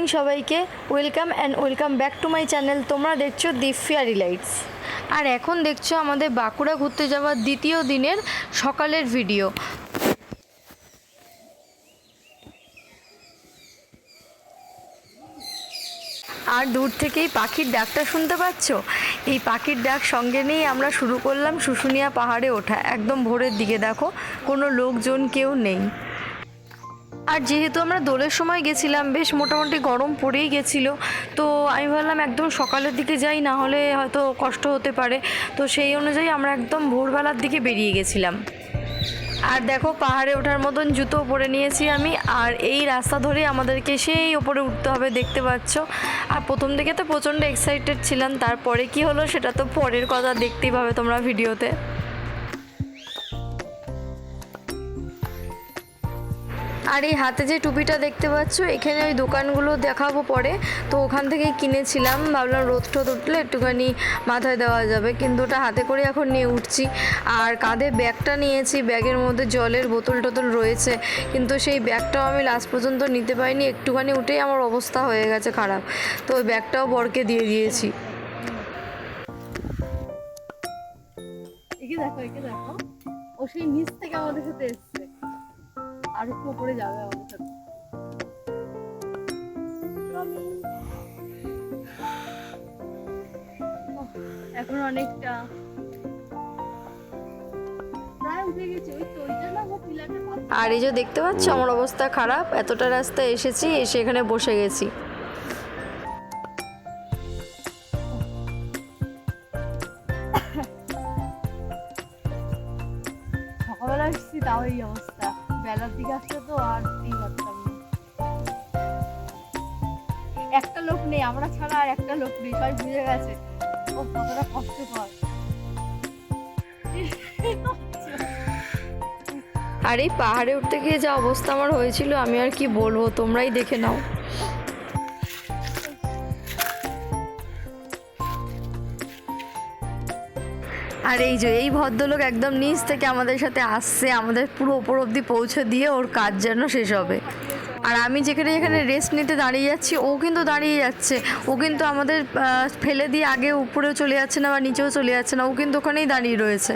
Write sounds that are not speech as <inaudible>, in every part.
Morning সবাইকে। Welcome and welcome back to my channel তোমরা দেখছ দি ফেয়ারি লাইটস আর এখন দেখছ আমাদের বাঁকুড়া ঘুরতে যাওয়ার দ্বিতীয় দিনের সকালের ভিডিও আর দূর থেকেই পাখির ডাকটা শুনতে পাচ্ছ? এই পাখির ডাক সঙ্গে নিয়েই আমরা শুরু করলাম শুশুনিয়া পাহাড়ে ওঠা। একদম ভোরের দিকে দেখো, কোনো লোকজন কেউ নেই। আর যেহেতু আমরা দোলের সময় গেছিলাম, বেশ মোটামুটি গরম পড়েই গেছিল। তো আমি ভাবলাম একদম সকালের দিকে যাই, না হলে হয়তো কষ্ট হতে পারে। তো সেই অনুযায়ী আমরা একদম ভোরবেলার দিকে বেরিয়ে গেছিলাম। আর দেখো, পাহাড়ে ওঠার মতন জুতো পরে নিয়েছি আমি। আর এই রাস্তা ধরেই আমাদেরকে সেই ওপরে উঠতে হবে, দেখতে পাচ্ছ। আর প্রথম দিকে তো প্রচণ্ড এক্সাইটেড ছিলাম, তারপরে কি হলো সেটা তো পরের কথা দেখতেই পাবে তোমরা ভিডিওতে। আর এই হাতে যে টুপিটা দেখতে পাচ্ছ, এখানে ওই দোকানগুলো দেখাবো পরে। তো ওখান থেকেই কিনেছিলাম, ভাবলাম রোদ টোদ উঠলে একটুখানি মাথায় দেওয়া যাবে, কিন্তু ওটা হাতে করে এখন নিয়ে উঠছি। আর কাঁধে ব্যাগটা নিয়েছি, ব্যাগের মধ্যে জলের বোতল টোতল রয়েছে, কিন্তু সেই ব্যাগটাও আমি লাস্ট পর্যন্ত নিতে পারিনি, একটুখানি উঠেই আমার অবস্থা হয়ে গেছে খারাপ। তো ওই ব্যাগটাও বরকে দিয়ে দিয়েছি। দেখো দেখো। ও সেই নিচ থেকে আমাদের সাথে এসছে। আর একটু উপরে যাবে আমাদের সাথে ওহ, এখন অনেকটা। আর এই যে দেখতে পাচ্ছ আমার অবস্থা খারাপ এতটা রাস্তা এসেছি এসে এখানে বসে গেছি। সকালবেলা এসেছি তাও এই অবস্থা। বেলার দিকে আসলে তো আর দিন পারতাম একটা লোক নেই, আমরা ছাড়া আর একটা লোক নেই, সবাই বুঝে গেছে। ও কতটা কষ্টকর। আর এই পাহাড়ে উঠতে গিয়ে যা অবস্থা আমার হয়েছিল, আমি আর কি বলব? তোমরাই দেখে নাও। আর এই যে, এই ভদ্রলোক একদম নিচ থেকে আমাদের সাথে আসছে, আমাদের পুরো ওপর অবধি পৌঁছে দিয়ে ওর কাজ যেন শেষ হবে। আর আমি যেখানে যেখানে রেস্ট নিতে দাঁড়িয়ে যাচ্ছি, ও কিন্তু দাঁড়িয়ে যাচ্ছে। ও কিন্তু আমাদের ফেলে দিয়ে আগে উপরেও চলে যাচ্ছে না বা নিচেও চলে যাচ্ছে না, ও কিন্তু ওখানেই দাঁড়িয়ে রয়েছে।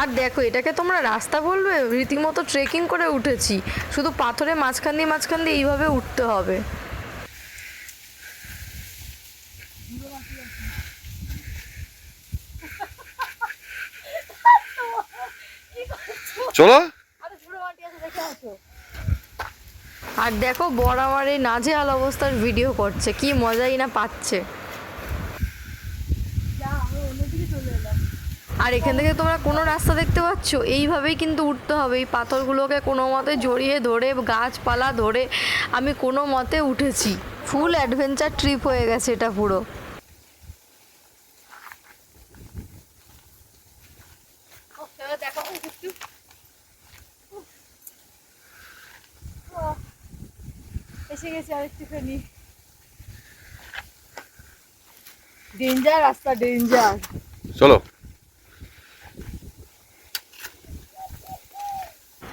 আর দেখো, এটাকে তোমরা রাস্তা বলবে? রীতিমতো ট্রেকিং করে উঠেছি। শুধু পাথরে মাঝখান দিয়ে মাঝখান দিয়ে এইভাবে উঠতে হবে। চলো। আরে দেখে আসো আর দেখো বড় আমার এই নাজেহাল অবস্থার ভিডিও করছে কি মজাই না পাচ্ছে। যা আমরা অন্যদিকে চলে এলাম আর এখান থেকে তোমরা কোনো রাস্তা দেখতে পাচ্ছ? এইভাবেই কিন্তু উঠতে হবে এই পাথরগুলোকে কোনো মতে জড়িয়ে ধরে গাছপালা ধরে আমি কোনো মতে উঠেছি। ফুল অ্যাডভেঞ্চার ট্রিপ হয়ে গেছে এটা পুরো। দেখো ও, একটু ও, এসে গেছি আর একটুখানি ডেঞ্জার রাস্তা ডেঞ্জার চলো।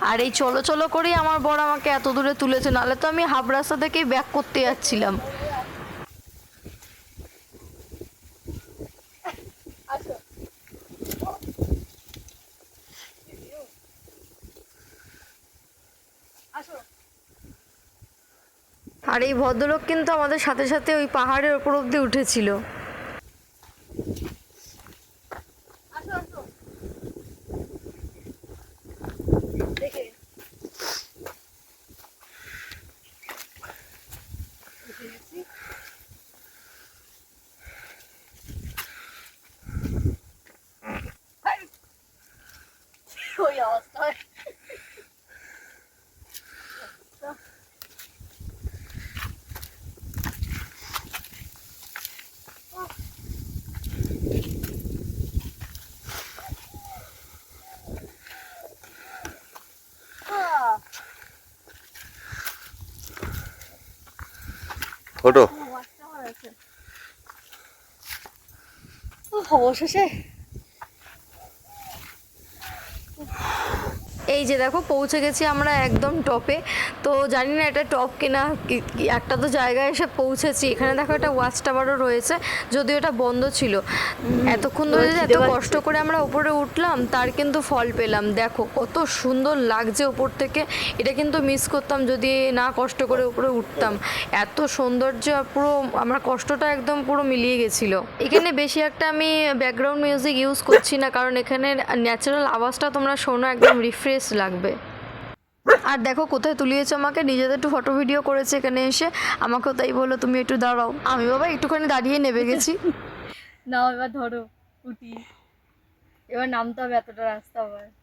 আর এই চলো চলো করেই আমার বড় আমাকে এত দূরে তুলেছে নাহলে তো আমি হাফ রাস্তা থেকেই ব্যাক করতে যাচ্ছিলাম। আর এই ভদ্রলোক কিন্তু আমাদের সাথে সাথে ওই পাহাড়ের ওপর অব্দি উঠেছিল। ওই অবস্থায়। ওটো আমার ওয়াচটা আমার আছে। উফ, অবশেষে এই যে দেখো পৌঁছে গেছি আমরা একদম টপে তো জানি না এটা টপ কিনা একটা তো জায়গায় এসে পৌঁছেছি। এখানে দেখো একটা ওয়াচ টাওয়ারও রয়েছে যদিও এটা বন্ধ ছিল। এতক্ষণ ধরে যে এত কষ্ট করে আমরা উপরে উঠলাম তার কিন্তু ফল পেলাম। দেখো কত সুন্দর লাগছে উপর থেকে। এটা কিন্তু মিস করতাম যদি না কষ্ট করে উপরে উঠতাম। এত সৌন্দর্য পুরো আমার কষ্টটা একদম পুরো মিলিয়ে গেছিল। এখানে বেশি একটা আমি ব্যাকগ্রাউন্ড মিউজিক ইউজ করছি না কারণ এখানে ন্যাচারাল আওয়াজটা তোমরা শোনো একদম রিফ্রেশ লাগবে। আর দেখো, কোথায় তুলিয়েছে আমাকে? নিজেদের একটু ফটো ভিডিও করেছে এখানে এসে। আমাকেও তাই বলল, তুমি একটু দাঁড়াও। আমি বাবা একটুখানি দাঁড়িয়ে নেবে গেছি। <laughs> নাও, এবার ধরো, উঠি। এবার নামতে হবে এতটা রাস্তা আবার।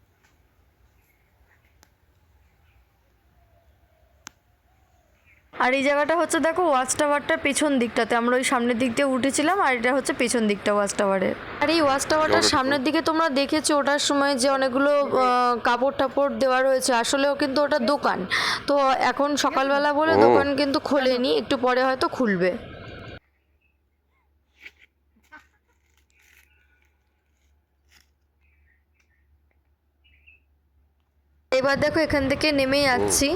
আর এই জায়গাটা হচ্ছে দেখো ওয়াচ টাওয়ারটা পেছন দিকটাতে। আমরা ওই সামনের দিক দিয়ে উঠেছিলাম আর এটা হচ্ছে পেছন দিকটা ওয়াচ টাওয়ারের আর এই ওয়াচ টাওয়ারটার সামনের দিকে তোমরা দেখেছ ওটার সময় যে অনেকগুলো কাপড় টাপড় দেওয়া রয়েছে আসলেও কিন্তু ওটা দোকান। তো এখন সকালবেলা বলে দোকান কিন্তু খোলেনি একটু পরে হয়তো খুলবে। এবার দেখো এখান থেকে নেমে যাচ্ছি।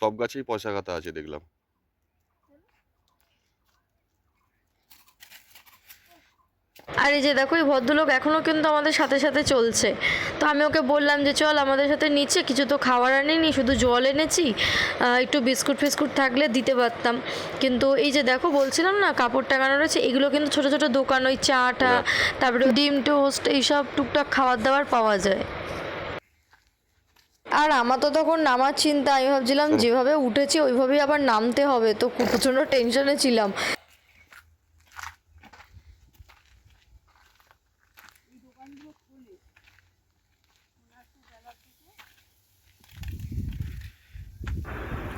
সব গাছেই পয়সা কাটা আছে দেখলাম। আর এই যে দেখো এই ভদ্রলোক এখনও কিন্তু আমাদের সাথে সাথে চলছে। তো আমি ওকে বললাম যে চল আমাদের সাথে নিচে কিছু তো খাবার আনিনি শুধু জল এনেছি একটু বিস্কুট ফিস্কুট থাকলে দিতে পারতাম। কিন্তু এই যে দেখো বলছিলাম না কাপড় টাঙানো রয়েছে এগুলো কিন্তু ছোট ছোট দোকান ওই চাটা তারপরে ডিম টোস্ট এইসব টুকটাক খাবার দাবার পাওয়া যায়। আর আমার তো তখন নামার চিন্তা আমি ভাবছিলাম যেভাবে উঠেছি ওইভাবেই আবার নামতে হবে তো খুব প্রচণ্ড টেনশনে ছিলাম।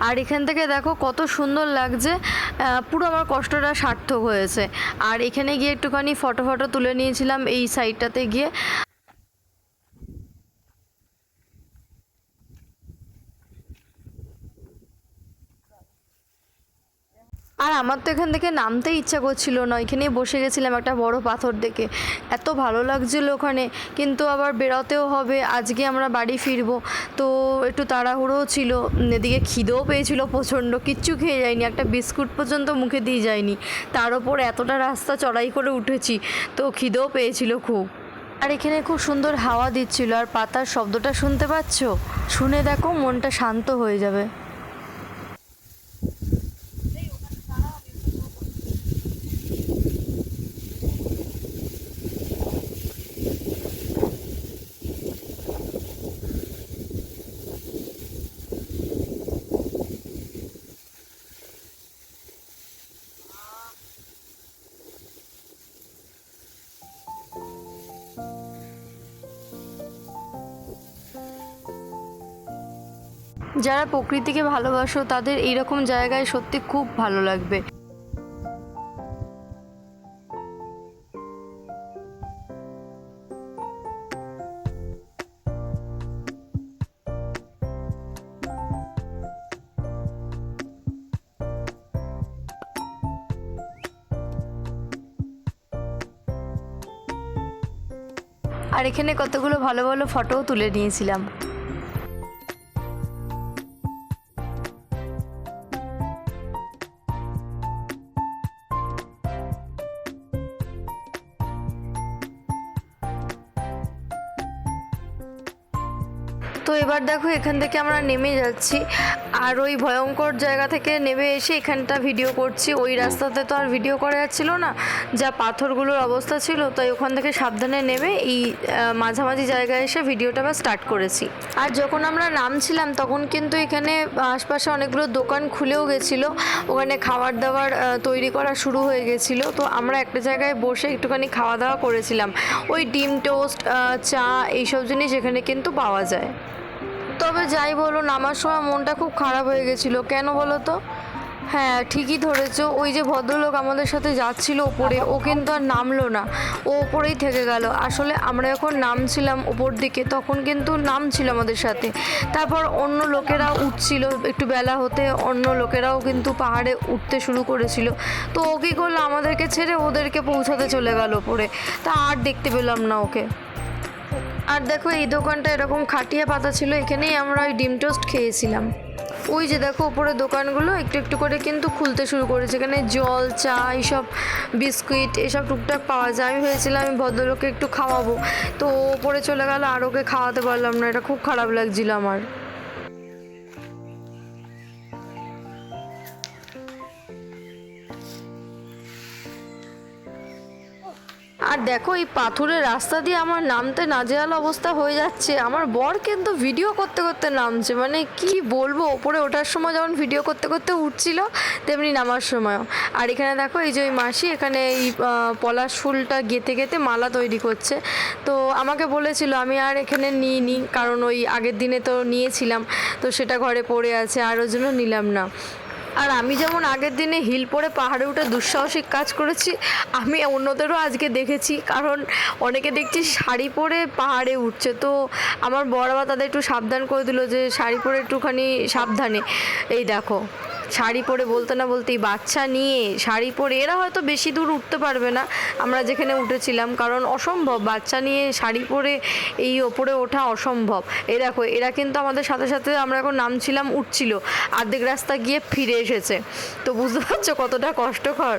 আর এখান থেকে দেখো কত সুন্দর লাগছে পুরো আমার কষ্টটা সার্থক হয়েছে। আর এখানে গিয়ে একটুখানি ফটো ফটো তুলে নিয়েছিলাম এই সাইডটাতে গিয়ে। আর আমার তো এখান থেকে নামতে ইচ্ছা করছিল না এখানেই বসে গেছিলাম একটা বড় পাথর দেখে। এত ভালো লাগছিল ওখানে, কিন্তু আবার বেরোতেও হবে, আজকে আমরা বাড়ি ফিরবো। তো একটু তাড়াহুড়োও ছিল, এদিকে খিদেও পেয়েছিল প্রচণ্ড, কিচ্ছু খেয়ে যায়নি, একটা বিস্কুট পর্যন্ত মুখে দিয়ে যায়নি। তার ওপর এতটা রাস্তা চড়াই করে উঠেছি, তো খিদেও পেয়েছিল খুব। আর এখানে খুব সুন্দর হাওয়া দিচ্ছিল, আর পাতার শব্দটা শুনতে পাচ্ছ? শুনে দেখো মনটা শান্ত হয়ে যাবে। যারা প্রকৃতিকে ভালোবাসো, তাদের এইরকম জায়গায় সত্যি খুব ভালো লাগবে। আর এখানে কতগুলো ভালো ভালো ফটোও তুলে নিয়েছিলাম। এবার দেখো এখান থেকে আমরা নেমে যাচ্ছি। আর ওই ভয়ঙ্কর জায়গা থেকে নেমে এসে এখানটা ভিডিও করছি। ওই রাস্তাতে তো আর ভিডিও করা যাচ্ছিল না। যা পাথরগুলোর অবস্থা ছিল, তাই ওখান থেকে সাবধানে নেমে এই মাঝামাঝি জায়গায় এসে ভিডিওটা আবার স্টার্ট করেছি। আর যখন আমরা নামছিলাম, তখন কিন্তু এখানে আশপাশে অনেকগুলো দোকান খুলেও গেছিল। ওখানে খাবার দাবার তৈরি করা শুরু হয়ে গেছিল। তো আমরা একটা জায়গায় বসে একটুখানি খাওয়া দাওয়া করেছিলাম। ওই ডিম টোস্ট চা, এইসব জিনিস এখানে কিন্তু পাওয়া যায়। তবে যাই বলো, নামার সময় মনটা খুব খারাপ হয়ে গেছিল। কেন বলো তো? হ্যাঁ ঠিকই ধরেছো। ওই যে ভদ্রলোক আমাদের সাথে যাচ্ছিল ওপরে ও কিন্তু আর নামলো না। ও ওপরেই থেকে গেল। আসলে আমরা যখন নামছিলাম ওপর দিকে, তখন কিন্তু নামছিল আমাদের সাথে। তারপর অন্য লোকেরা উঠছিল, একটু বেলা হতে অন্য লোকেরাও কিন্তু পাহাড়ে উঠতে শুরু করেছিল। তো ও কী করল? আমাদেরকে ছেড়ে ওদেরকে পৌঁছাতে চলে গেল ওপরে তা আর দেখতে পেলাম না ওকে। আর দেখো, এই দোকানটা এরকম খাটিয়া পাতা ছিল, এখানেই আমরা ওই ডিম টোস্ট খেয়েছিলাম। ওই যে দেখো উপরে দোকানগুলো একটু একটু করে কিন্তু খুলতে শুরু করেছে। এখানে জল, চা, এইসব বিস্কুট, এসব টুকটাক পাওয়া যায়। আমি ভেবেছিলাম আমি ভদ্রলোককে একটু খাওয়াবো। তো ওপরে চলে গেল, আর ওকে খাওয়াতে পারলাম না। এটা খুব খারাপ লাগছিল আমার। আর দেখো, এই পাথুরের রাস্তা দিয়ে আমার নামতে নাজেহাল অবস্থা হয়ে যাচ্ছে। আমার বর কিন্তু ভিডিও করতে করতে নামছে। মানে কি বলব, ওপরে ওঠার সময় যেমন ভিডিও করতে করতে উঠছিল, তেমনি নামার সময়ও। আর এখানে দেখো, এই যে ওই মাসি, এখানে এই পলাশ ফুলটা গেতে গেতে মালা তৈরি করছে। তো আমাকে বলেছিল, আমি আর এখানে নিই নি কারণ ওই আগের দিনে তো নিয়েছিলাম, তো সেটা ঘরে পড়ে আছে, আর ওই জন্য নিলাম না। আর আমি যেমন আগের দিনে হিল পরে পাহাড়ে উঠে দুঃসাহসিক কাজ করেছি, আমি অন্যদেরও আজকে দেখেছি। কারণ অনেকে দেখছি শাড়ি পরে পাহাড়ে উঠছে। তো আমার বড় বাবা তাদের একটু সাবধান করে দিল যে শাড়ি পরে একটুখানি সাবধানে। এই দেখো শাড়ি পরে বলতে না বলতেই বাচ্চা নিয়ে শাড়ি পরে এরা হয়তো বেশি দূর উঠতে পারবে না। আমরা যেখানে উঠেছিলাম, কারণ অসম্ভব, বাচ্চা নিয়ে শাড়ি পরে এই ওপরে ওঠা অসম্ভব। এ দেখো, এরা কিন্তু আমাদের সাথে সাথে আমরা এখন নামছিলাম, উঠছিল আর্ধেক রাস্তা গিয়ে ফিরে এসেছে। তো বুঝতে পারছ কতটা কষ্টকর?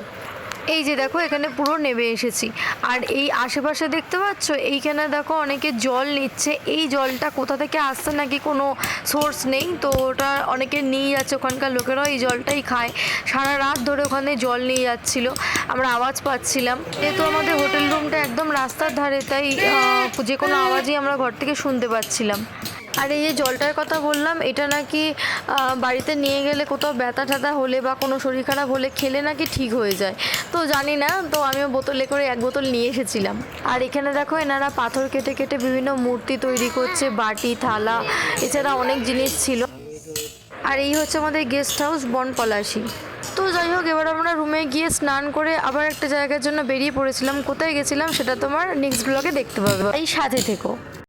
এই যে দেখো, এখানে পুরো নেমে এসেছি। আর এই আশেপাশে দেখতে পাচ্ছ? এইখানে দেখো, অনেকে জল নিচ্ছে। এই জলটা কোথা থেকে আসছে নাকি কোনো সোর্স নেই। তো ওটা অনেকে নিয়ে যাচ্ছে। ওখানকার লোকেরাও এই জলটাই খায়। সারা রাত ধরে ওখানে জল নিয়ে যাচ্ছিল। আমরা আওয়াজ পাচ্ছিলাম। যেহেতু আমাদের হোটেল রুমটা একদম রাস্তার ধারে, তাই যে কোনো আওয়াজই আমরা ঘর থেকে শুনতে পাচ্ছিলাম। আর, এই যে জলটার কথা বললাম, এটা নাকি বাড়িতে নিয়ে গেলে কোথাও ব্যথা ট্যাথা হলে বা কোনো শরীর খারাপ হলে খেলে নাকি ঠিক হয়ে যায়। তো জানি না, তো আমিও বোতলে করে এক বোতল নিয়ে এসেছিলাম। আর এখানে দেখো, এনারা পাথর কেটে কেটে বিভিন্ন মূর্তি তৈরি করছে, বাটি, থালা, এছাড়া অনেক জিনিস ছিল। আর এই হচ্ছে আমাদের গেস্ট হাউস বনপলাশি। তো যাই হোক, এবার আমরা রুমে গিয়ে স্নান করে আবার একটা জায়গার জন্য বেরিয়ে পড়েছিলাম। কোথায় গেছিলাম সেটা তোমার নেক্সট ব্লগে দেখতে পাবে। এই সাথে থেকো।